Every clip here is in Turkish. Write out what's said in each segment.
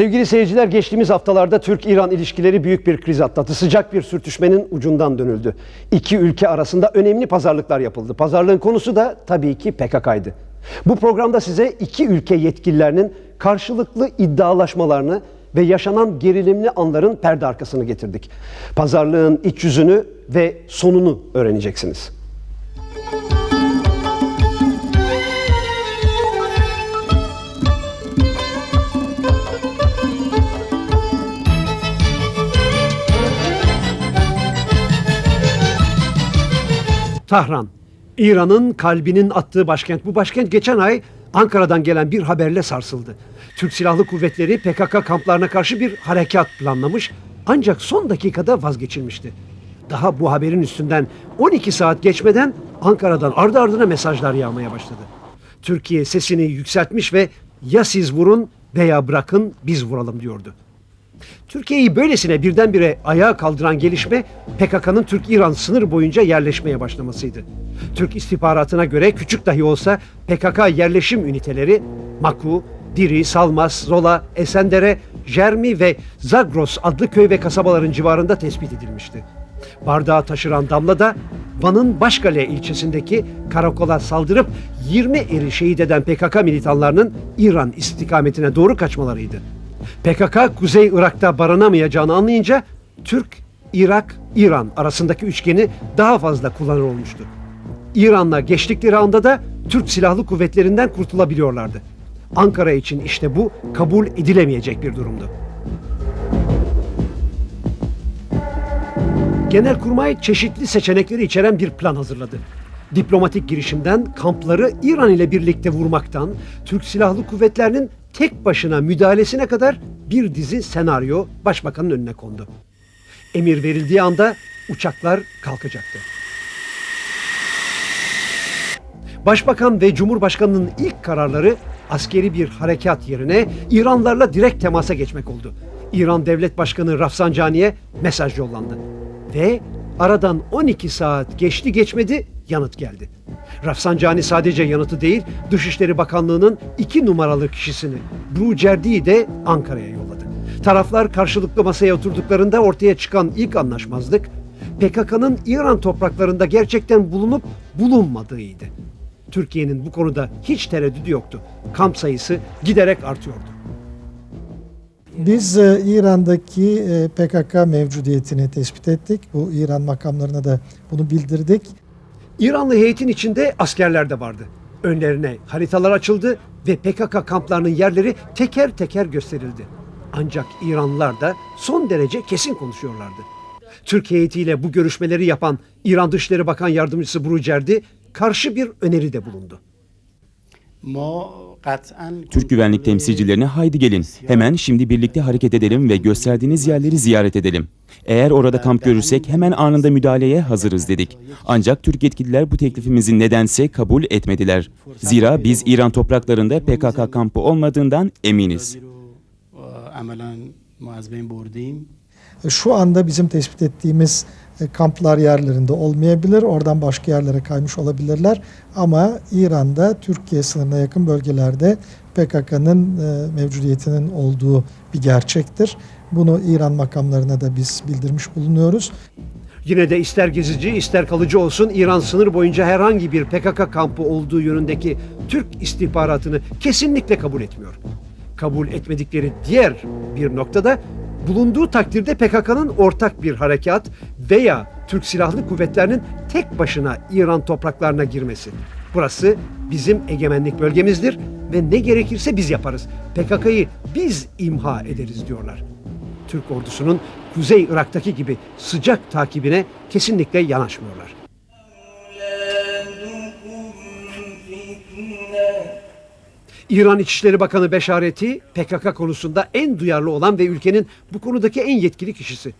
Sevgili seyirciler geçtiğimiz haftalarda Türk-İran ilişkileri büyük bir kriz atlattı. Sıcak bir sürtüşmenin ucundan dönüldü. İki ülke arasında önemli pazarlıklar yapıldı. Pazarlığın konusu da tabii ki PKK'ydı. Bu programda size iki ülke yetkililerinin karşılıklı iddialaşmalarını ve yaşanan gerilimli anların perde arkasını getirdik. Pazarlığın iç yüzünü ve sonunu öğreneceksiniz. Tahran, İran'ın kalbinin attığı başkent. Bu başkent geçen ay Ankara'dan gelen bir haberle sarsıldı. Türk Silahlı Kuvvetleri PKK kamplarına karşı bir harekat planlamış ancak son dakikada vazgeçilmişti. Daha bu haberin üstünden 12 saat geçmeden Ankara'dan ardı ardına mesajlar yağmaya başladı. Türkiye sesini yükseltmiş ve ya siz vurun veya bırakın biz vuralım diyordu. Türkiye'yi böylesine birdenbire ayağa kaldıran gelişme PKK'nın Türk-İran sınır boyunca yerleşmeye başlamasıydı. Türk istihbaratına göre küçük dahi olsa PKK yerleşim üniteleri Maku, Diri, Salmas, Zola, Esendere, Jermi ve Zagros adlı köy ve kasabaların civarında tespit edilmişti. Bardağı taşıran Damla da Van'ın Başkale ilçesindeki karakola saldırıp 20 eri şehit eden PKK militanlarının İran istikametine doğru kaçmalarıydı. PKK Kuzey Irak'ta barınamayacağını anlayınca Türk, Irak, İran arasındaki üçgeni daha fazla kullanır olmuştu. İran'la geçtikleri anda da Türk Silahlı Kuvvetlerinden kurtulabiliyorlardı. Ankara için işte bu kabul edilemeyecek bir durumdu. Genelkurmay çeşitli seçenekleri içeren bir plan hazırladı. Diplomatik girişimden kampları İran ile birlikte vurmaktan, Türk Silahlı Kuvvetleri'nin tek başına müdahalesine kadar bir dizi senaryo başbakanın önüne kondu. Emir verildiği anda uçaklar kalkacaktı. Başbakan ve Cumhurbaşkanı'nın ilk kararları askeri bir harekat yerine İranlarla direkt temasa geçmek oldu. İran Devlet Başkanı Rafsanjani'ye mesaj yollandı. Ve aradan 12 saat geçti geçmedi yanıt geldi. Rafsanjani sadece yanıtı değil, Dışişleri Bakanlığı'nın iki numaralı kişisini Bru Cerdi'yi de Ankara'ya yolladı. Taraflar karşılıklı masaya oturduklarında ortaya çıkan ilk anlaşmazlık PKK'nın İran topraklarında gerçekten bulunup bulunmadığıydı. Türkiye'nin bu konuda hiç tereddüdü yoktu. Kamp sayısı giderek artıyordu. Biz e, İran'daki e, PKK mevcudiyetini tespit ettik. Bu İran makamlarına da bunu bildirdik. İranlı heyetin içinde askerler de vardı. Önlerine haritalar açıldı ve PKK kamplarının yerleri teker teker gösterildi. Ancak İranlılar da son derece kesin konuşuyorlardı. Türk heyetiyle bu görüşmeleri yapan İran Dışişleri Bakan Yardımcısı Brucerdi karşı bir öneride bulundu. Türk güvenlik temsilcilerine haydi gelin. Hemen şimdi birlikte hareket edelim ve gösterdiğiniz yerleri ziyaret edelim. Eğer orada kamp görürsek hemen anında müdahaleye hazırız dedik. Ancak Türk yetkililer bu teklifimizi nedense kabul etmediler. Zira biz İran topraklarında PKK kampı olmadığından eminiz. Şu anda bizim tespit ettiğimiz kamplar yerlerinde olmayabilir. Oradan başka yerlere kaymış olabilirler. Ama İran'da Türkiye sınırına yakın bölgelerde PKK'nın e, mevcudiyetinin olduğu bir gerçektir. Bunu İran makamlarına da biz bildirmiş bulunuyoruz. Yine de ister gezici ister kalıcı olsun İran sınır boyunca herhangi bir PKK kampı olduğu yönündeki Türk istihbaratını kesinlikle kabul etmiyor. Kabul etmedikleri diğer bir noktada bulunduğu takdirde PKK'nın ortak bir harekat veya Türk Silahlı Kuvvetleri'nin tek başına İran topraklarına girmesi. Burası bizim egemenlik bölgemizdir ve ne gerekirse biz yaparız. PKK'yı biz imha ederiz diyorlar. Türk ordusunun Kuzey Irak'taki gibi sıcak takibine kesinlikle yanaşmıyorlar. İran İçişleri Bakanı Beşareti PKK konusunda en duyarlı olan ve ülkenin bu konudaki en yetkili kişisi.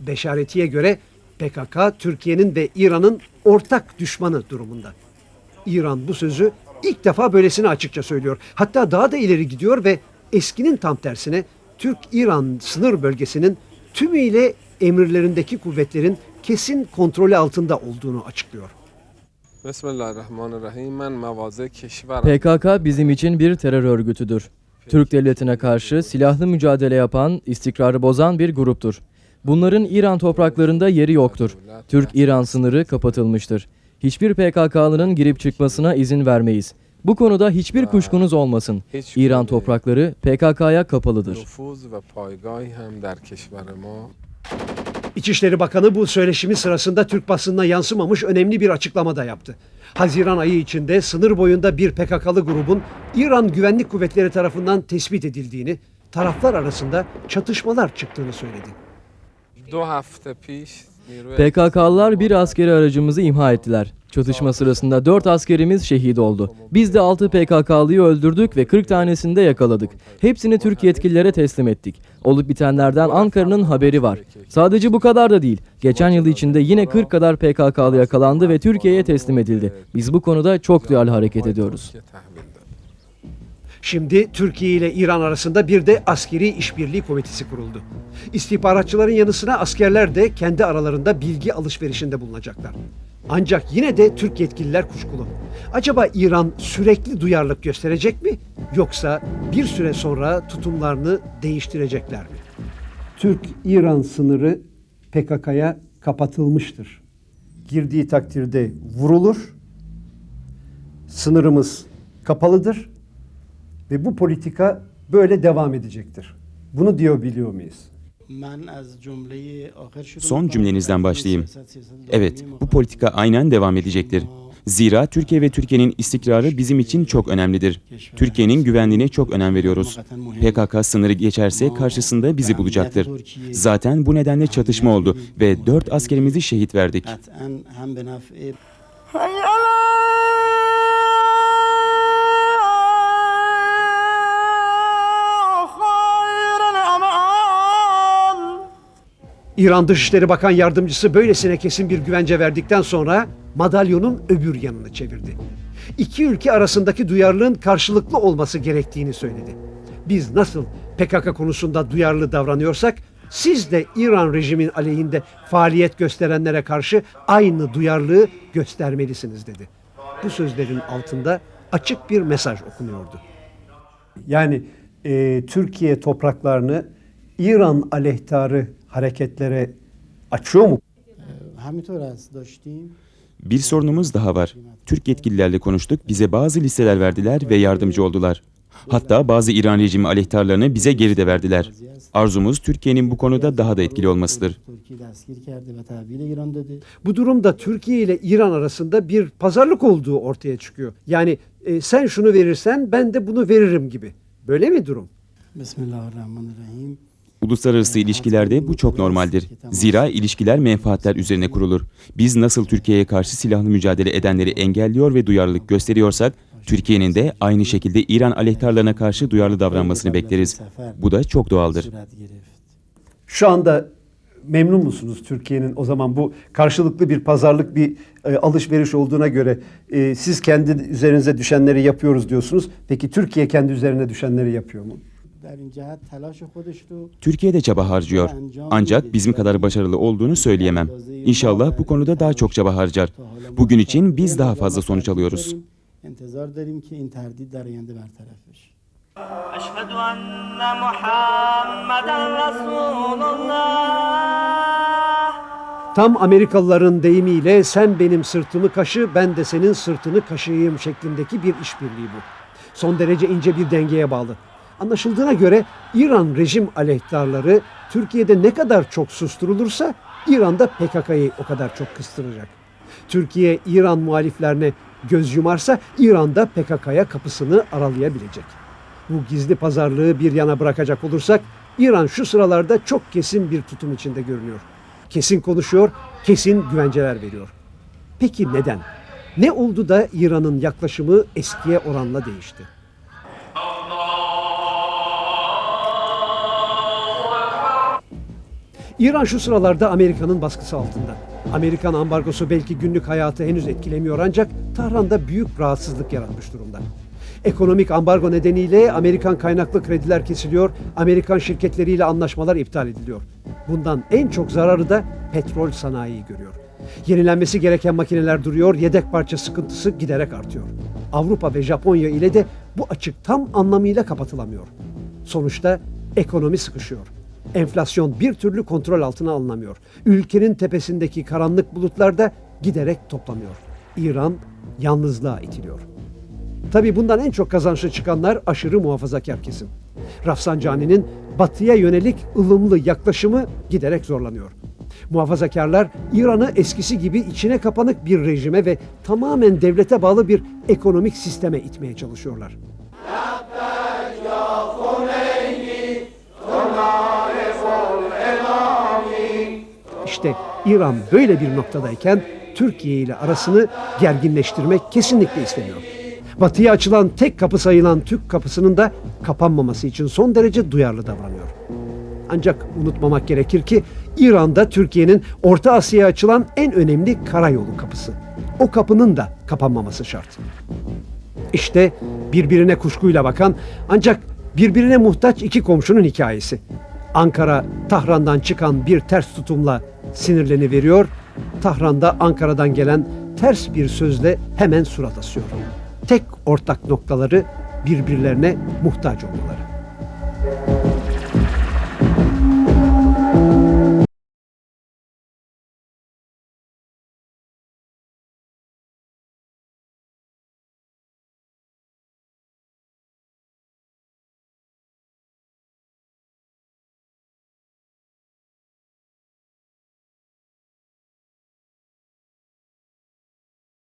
Beşareti'ye göre PKK Türkiye'nin ve İran'ın ortak düşmanı durumunda. İran bu sözü ilk defa böylesine açıkça söylüyor. Hatta daha da ileri gidiyor ve eskinin tam tersine Türk-İran sınır bölgesinin tümüyle emirlerindeki kuvvetlerin kesin kontrolü altında olduğunu açıklıyor. Bismillahirrahmanirrahim. Men mavazi keşver. PKK bizim için bir terör örgütüdür. Türk devletine karşı silahlı mücadele yapan, istikrarı bozan bir gruptur. Bunların İran topraklarında yeri yoktur. Türk-İran sınırı kapatılmıştır. Hiçbir PKK'lının girip çıkmasına izin vermeyiz. Bu konuda hiçbir kuşkunuz olmasın. İran toprakları PKK'ya kapalıdır. İçişleri Bakanı bu söyleşimi sırasında Türk basınına yansımamış önemli bir açıklama da yaptı. Haziran ayı içinde sınır boyunda bir PKK'lı grubun İran Güvenlik Kuvvetleri tarafından tespit edildiğini, taraflar arasında çatışmalar çıktığını söyledi. PKK'lılar bir askeri aracımızı imha ettiler. Çatışma sırasında 4 askerimiz şehit oldu. Biz de 6 PKK'lıyı öldürdük ve 40 tanesini de yakaladık. Hepsini Türk yetkililere teslim ettik. Olup bitenlerden Ankara'nın haberi var. Sadece bu kadar da değil. Geçen yıl içinde yine 40 kadar PKK'lı yakalandı ve Türkiye'ye teslim edildi. Biz bu konuda çok duyarlı hareket ediyoruz. Şimdi Türkiye ile İran arasında bir de askeri işbirliği komitesi kuruldu. İstihbaratçıların yanı sıra askerler de kendi aralarında bilgi alışverişinde bulunacaklar. Ancak yine de Türk yetkililer kuşkulu. Acaba İran sürekli duyarlılık gösterecek mi yoksa bir süre sonra tutumlarını değiştirecekler mi? Türk-İran sınırı PKK'ya kapatılmıştır. Girdiği takdirde vurulur. Sınırımız kapalıdır ve bu politika böyle devam edecektir. Bunu diyor biliyor muyuz? Son cümlenizden başlayayım. Evet, bu politika aynen devam edecektir. Zira Türkiye ve Türkiye'nin istikrarı bizim için çok önemlidir. Türkiye'nin güvenliğine çok önem veriyoruz. PKK sınırı geçerse karşısında bizi bulacaktır. Zaten bu nedenle çatışma oldu ve 4 askerimizi şehit verdik. İran Dışişleri Bakan Yardımcısı böylesine kesin bir güvence verdikten sonra madalyonun öbür yanını çevirdi. İki ülke arasındaki duyarlılığın karşılıklı olması gerektiğini söyledi. Biz nasıl PKK konusunda duyarlı davranıyorsak siz de İran rejimin aleyhinde faaliyet gösterenlere karşı aynı duyarlılığı göstermelisiniz dedi. Bu sözlerin altında açık bir mesaj okunuyordu. Yani e, Türkiye topraklarını İran aleyhtarı hareketlere açıyor mu? Bir sorunumuz daha var. Türk yetkililerle konuştuk, bize bazı listeler verdiler ve yardımcı oldular. Hatta bazı İran rejimi aleyhtarlarını bize geri de verdiler. Arzumuz Türkiye'nin bu konuda daha da etkili olmasıdır. Bu durumda Türkiye ile İran arasında bir pazarlık olduğu ortaya çıkıyor. Yani e, sen şunu verirsen ben de bunu veririm gibi. Böyle mi durum? Bismillahirrahmanirrahim. Uluslararası ilişkilerde bu çok normaldir. Zira ilişkiler menfaatler üzerine kurulur. Biz nasıl Türkiye'ye karşı silahlı mücadele edenleri engelliyor ve duyarlılık gösteriyorsak, Türkiye'nin de aynı şekilde İran aleyhtarlarına karşı duyarlı davranmasını bekleriz. Bu da çok doğaldır. Şu anda memnun musunuz Türkiye'nin o zaman bu karşılıklı bir pazarlık bir e, alışveriş olduğuna göre e, siz kendi üzerinize düşenleri yapıyoruz diyorsunuz. Peki Türkiye kendi üzerine düşenleri yapıyor mu? در این جهت تلاش خودش رو Türkiye de çaba harcıyor. Ancak bizim kadar başarılı olduğunu söyleyemem. İnşallah bu konuda daha çok çaba harcar. Bugün için biz daha fazla sonuç alıyoruz. انتظار داریم که این تردید در آینده برطرف بشه أشهد أن محمدا رسول الله Tam Amerikalıların deyimiyle sen benim sırtımı kaşı ben de senin sırtını kaşıyayım şeklindeki bir işbirliği bu. Son derece ince bir dengeye bağlı. Anlaşıldığına göre İran rejim aleyhtarları Türkiye'de ne kadar çok susturulursa İran'da PKK'yı o kadar çok kıstıracak. Türkiye İran muhaliflerine göz yumarsa İran'da PKK'ya kapısını aralayabilecek. Bu gizli pazarlığı bir yana bırakacak olursak İran şu sıralarda çok kesin bir tutum içinde görünüyor. Kesin konuşuyor, kesin güvenceler veriyor. Peki neden? Ne oldu da İran'ın yaklaşımı eskiye oranla değişti? İran şu sıralarda Amerika'nın baskısı altında. Amerikan ambargosu belki günlük hayatı henüz etkilemiyor ancak Tahran'da büyük rahatsızlık yaratmış durumda. Ekonomik ambargo nedeniyle Amerikan kaynaklı krediler kesiliyor, Amerikan şirketleriyle anlaşmalar iptal ediliyor. Bundan en çok zararı da petrol sanayiyi görüyor. Yenilenmesi gereken makineler duruyor, yedek parça sıkıntısı giderek artıyor. Avrupa ve Japonya ile de bu açık tam anlamıyla kapatılamıyor. Sonuçta ekonomi sıkışıyor. Enflasyon bir türlü kontrol altına alınamıyor. Ülkenin tepesindeki karanlık bulutlar da giderek toplanıyor. İran yalnızlığa itiliyor. Tabi bundan en çok kazançlı çıkanlar aşırı muhafazakar kesim. Rafsanjani'nin batıya yönelik ılımlı yaklaşımı giderek zorlanıyor. Muhafazakarlar İran'ı eskisi gibi içine kapanık bir rejime ve tamamen devlete bağlı bir ekonomik sisteme itmeye çalışıyorlar. İşte İran böyle bir noktadayken Türkiye ile arasını gerginleştirmek kesinlikle istemiyor. Batıya açılan tek kapı sayılan Türk kapısının da kapanmaması için son derece duyarlı davranıyor. Ancak unutmamak gerekir ki İran'da Türkiye'nin Orta Asya'ya açılan en önemli karayolu kapısı. O kapının da kapanmaması şart. İşte birbirine kuşkuyla bakan ancak birbirine muhtaç iki komşunun hikayesi. Ankara Tahran'dan çıkan bir ters tutumla sinirleni veriyor. Tahran'da Ankara'dan gelen ters bir sözle hemen surat asıyor. Tek ortak noktaları birbirlerine muhtaç olmaları.